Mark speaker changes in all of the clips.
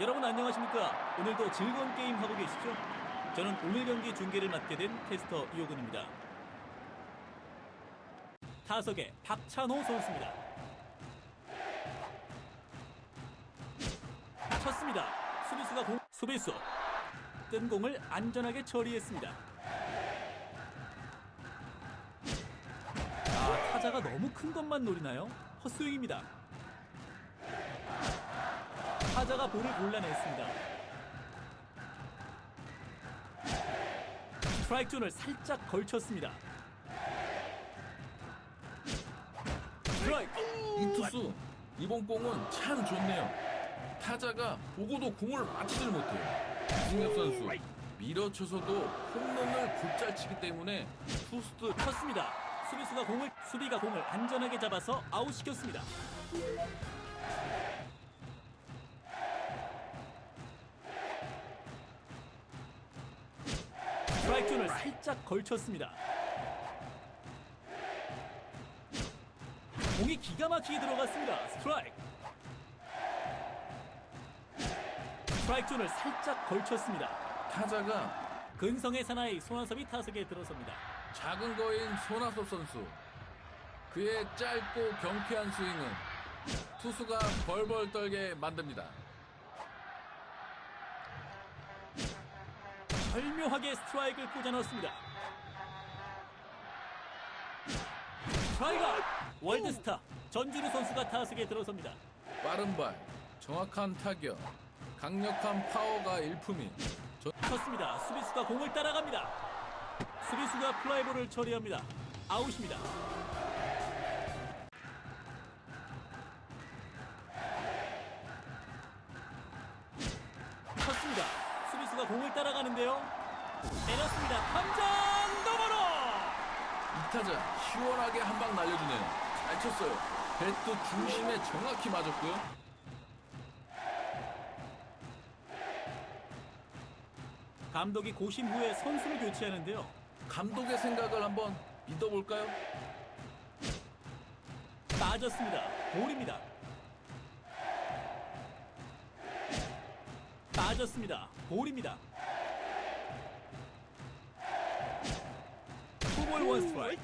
Speaker 1: 여러분 안녕하십니까? 오늘도 즐거운 게임 하고 계시죠? 저는 오늘 경기 중계를 맡게 된 캐스터 이호근입니다. 타석에 박찬호 선수입니다. 쳤습니다. 수비수가 공 수비수 뜬 공을 안전하게 처리했습니다. 아, 타자가 너무 큰 것만 노리나요? 헛스윙입니다. 타자가 볼을 골라냈습니다. 스트라이크 존을 살짝 걸쳤습니다. 스트라이크!
Speaker 2: 이 투수 이번 공은 참 좋네요. 타자가 보고도 공을 맞히질 못해요. 이승엽 선수 밀어쳐서도 홈런을 곧잘 치기 때문에 투수들
Speaker 1: 쳤습니다. 수비수가 공을 수비가 공을 안전하게 잡아서 아웃시켰습니다. 스트라이크 존을 살짝 걸쳤습니다. 공이 기가 막히게 들어갔습니다. 스트라이크. 스트라이크 존을 살짝 걸쳤습니다.
Speaker 2: 타자가
Speaker 1: 근성의 사나이 손아섭이 타석에 들어섭니다.
Speaker 2: 작은 거인 손아섭 선수 그의 짧고 경쾌한 스윙은 투수가 벌벌 떨게 만듭니다.
Speaker 1: 절묘하게 스트라이크를 꽂아 넣었습니다. 스트라이크! 월드스타 전준우 선수가 타석에 들어섭니다.
Speaker 2: 빠른 발, 정확한 타격, 강력한 파워가 일품인 저-
Speaker 1: 쳤습니다. 수비수가 공을 따라갑니다. 수비수가 플라이볼을 처리합니다. 아웃입니다. 공을 따라가는데요. 때렸습니다. 탐장 너머로!
Speaker 2: 이 타자 시원하게 한 방 날려주네요. 잘 쳤어요. 배트 중심에 정확히 맞았고요.
Speaker 1: 감독이 고심 후에 선수를 교체하는데요.
Speaker 2: 감독의 생각을 한번 믿어볼까요?
Speaker 1: 빠졌습니다. 볼입니다. 빠졌습니다. 볼입니다. 투볼 원 스트라이크.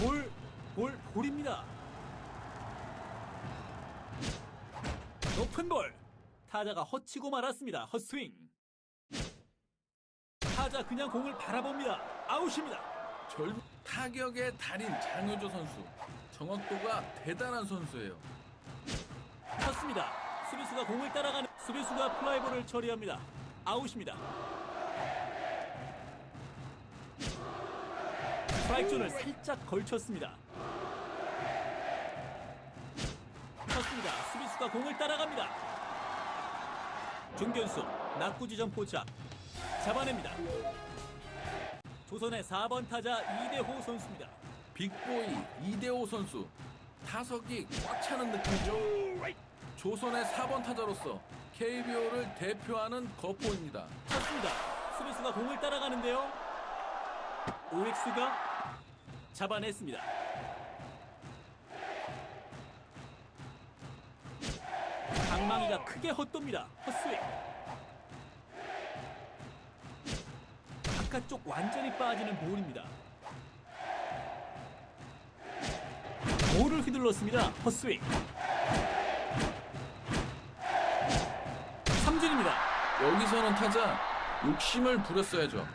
Speaker 1: 볼, 볼, 볼입니다. 높은 볼. 타자가 허치고 말았습니다. 헛스윙. 타자 그냥 공을 바라봅니다. 아웃입니다.
Speaker 2: 젊 타격의 달인 장효조 선수. 정확도가 대단한 선수예요.
Speaker 1: 쳤습니다. 수비수가 공을 따라가는 수비수가 플라이볼을 처리합니다. 아웃입니다. 스트라이크 존을 살짝 걸쳤습니다. 쳤습니다. 수비수가 공을 따라갑니다. 중견수 낙구 지점 포착 잡아냅니다. 조선의 4번 타자 이대호 선수입니다.
Speaker 2: 빅보이 이대호 선수. 타석이 꽉 차는 느낌이죠. 조선의 4번 타자로서 KBO를 대표하는 거포입니다.
Speaker 1: 쳤습니다. 수비수가 공을 따라가는데요. 오익수가 잡아냈습니다. 방망이가 크게 헛돕니다. 헛스윙. 바깥쪽 완전히 빠지는 볼입니다. 볼을 휘둘렀습니다. 헛스윙. 삼진입니다.
Speaker 2: 여기서는 타자 욕심을 부렸어야죠.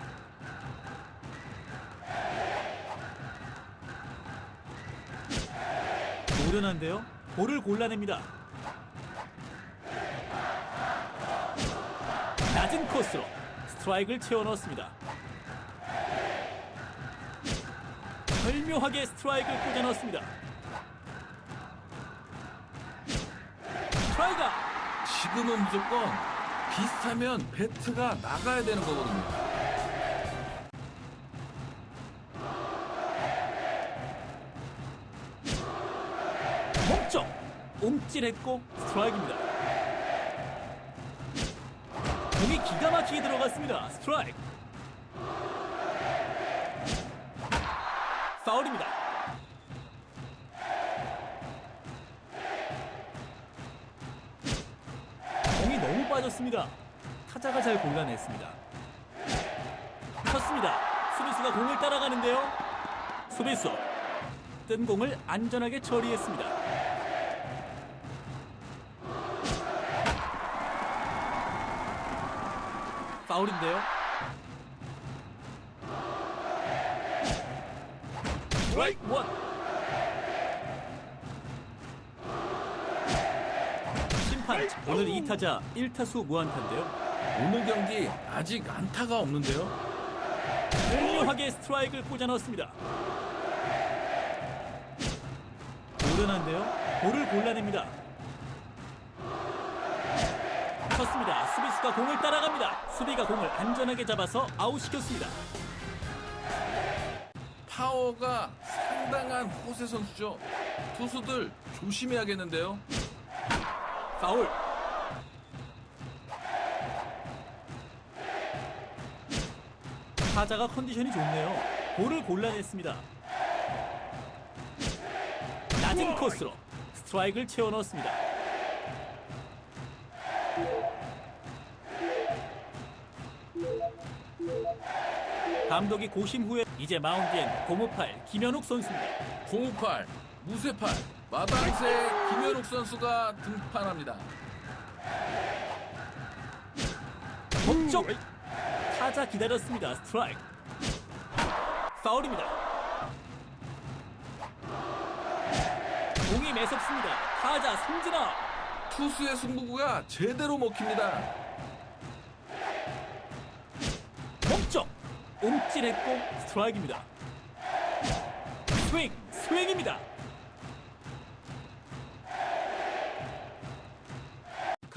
Speaker 1: 노련한데요. 볼을 골라냅니다. 낮은 코스로 스트라이크를 채워 넣었습니다. 절묘하게 스트라이크를 꽂아 넣었습니다. 스트라이크!
Speaker 2: 지금은 무조건 비슷하면 배트가 나가야 되는 거거든요.
Speaker 1: 몸쪽! 움찔했고 스트라이크입니다. 공이 기가 막히게 들어갔습니다. 스트라이크. 파울입니다. 빠졌습니다. 타자가 잘 골라냈습니다. 쳤습니다. 수비수가 공을 따라가는데요. 수비수 뜬 공을 안전하게 처리했습니다. 파울인데요. 스트라이크 원. 오늘 2타자 1타수 무안타인데요.
Speaker 2: 오늘 경기 아직 안타가 없는데요.
Speaker 1: 훌륭하게 스트라이크를 꽂아 넣었습니다. 오른한데요. 볼을 골라냅니다. 쳤습니다. 수비수가 공을 따라갑니다. 수비가 공을 안전하게 잡아서 아웃시켰습니다.
Speaker 2: 파워가 상당한 호세 선수죠. 투수들 조심해야겠는데요.
Speaker 1: 파울. 타자가 컨디션이 좋네요. 볼을 골라냈습니다. 낮은 코스로 스트라이크를 채워 넣었습니다. 감독이 고심 후에 이제 마운드엔 고무팔 김현욱 선수입니다.
Speaker 2: 058 무쇠팔 마당새 김현욱 선수가 등판합니다.
Speaker 1: 목적 타자 기다렸습니다. 스트라이크. 파울입니다. 공이 매섭습니다. 타자 삼진아.
Speaker 2: 투수의 승부가 제대로 먹힙니다.
Speaker 1: 목적 움찔했고 스트라이크입니다. 스윙 스윙입니다.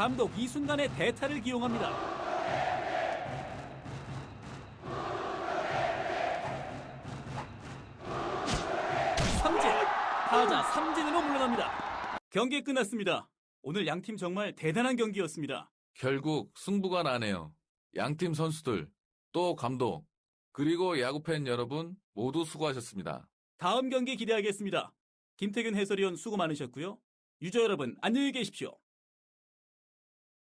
Speaker 1: 감독 이 순간에 대타를 기용합니다. 삼진 타자 삼진으로 물러납니다. 경기 끝났습니다. 오늘 양팀 정말 대단한 경기였습니다.
Speaker 2: 결국 승부가 나네요. 양팀 선수들, 또 감독, 그리고 야구팬 여러분 모두 수고하셨습니다.
Speaker 1: 다음 경기 기대하겠습니다. 김태균 해설위원 수고 많으셨고요. 유저 여러분 안녕히 계십시오.